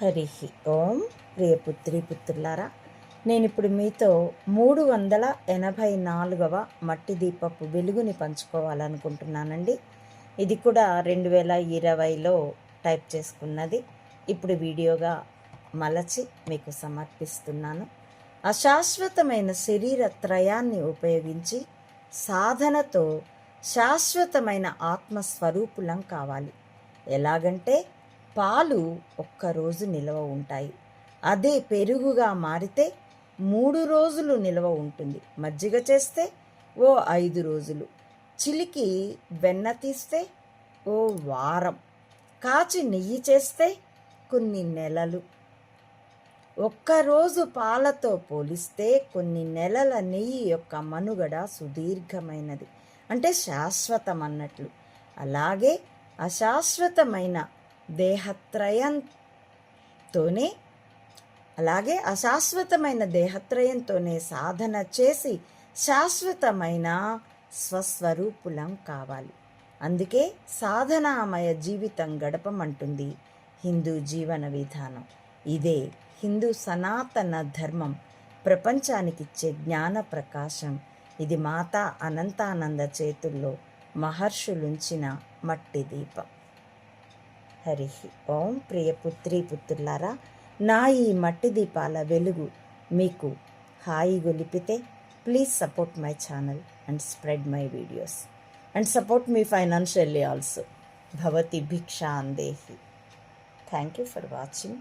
హరి ఓం. ప్రియపుత్రి పుత్రులారా నేను ఇప్పుడు మీతో మూడు వందల ఎనభై నాలుగవ మట్టి దీపపు వెలుగుని పంచుకోవాలనుకుంటున్నానండి. ఇది కూడా రెండు వేల ఇరవైలో టైప్ చేసుకున్నది. ఇప్పుడు వీడియోగా మలచి మీకు సమర్పిస్తున్నాను. అశాశ్వతమైన శరీర త్రయాన్ని ఉపయోగించి సాధనతో శాశ్వతమైన ఆత్మస్వరూపులం కావాలి. ఎలాగంటే పాలు ఒక్కరోజు నిల్వ ఉంటాయి. అదే పెరుగుగా మారితే మూడు రోజులు నిల్వ ఉంటుంది. మజ్జిగ చేస్తే ఓ ఐదు రోజులు. చిలికి వెన్న తీస్తే ఓ వారం. కాచి నెయ్యి చేస్తే కొన్ని నెలలు. ఒక్కరోజు పాలతో పోలిస్తే కొన్ని నెలల నెయ్యి యొక్క మనుగడ సుదీర్ఘమైనది. అంటే శాశ్వతం అన్నట్లు అలాగే అశాశ్వతమైన దేహత్రయంతోనే అలాగే అశాశ్వతమైన దేహత్రయంతోనే సాధన చేసి శాశ్వతమైన స్వస్వరూపులం కావాలి. అందుకే సాధనామయ జీవితం గడపమంటుంది హిందూ జీవన విధానం. ఇదే హిందూ సనాతన ధర్మం ప్రపంచానికిచ్చే జ్ఞాన ప్రకాశం. ఇది మాతా అనంతానంద చేతుల్లో మహర్షులుంచిన మట్టి దీపం. హరి ఓం ప్రియ పుత్రి పుత్రులారా నా ఈ మట్టి దీపాల వెలుగు మీకు హాయి గొలిపితే please support my channel and spread my videos and support me financially also భవతి భిక్షా అందేహి థ్యాంక్ యూ ఫర్ వాచింగ్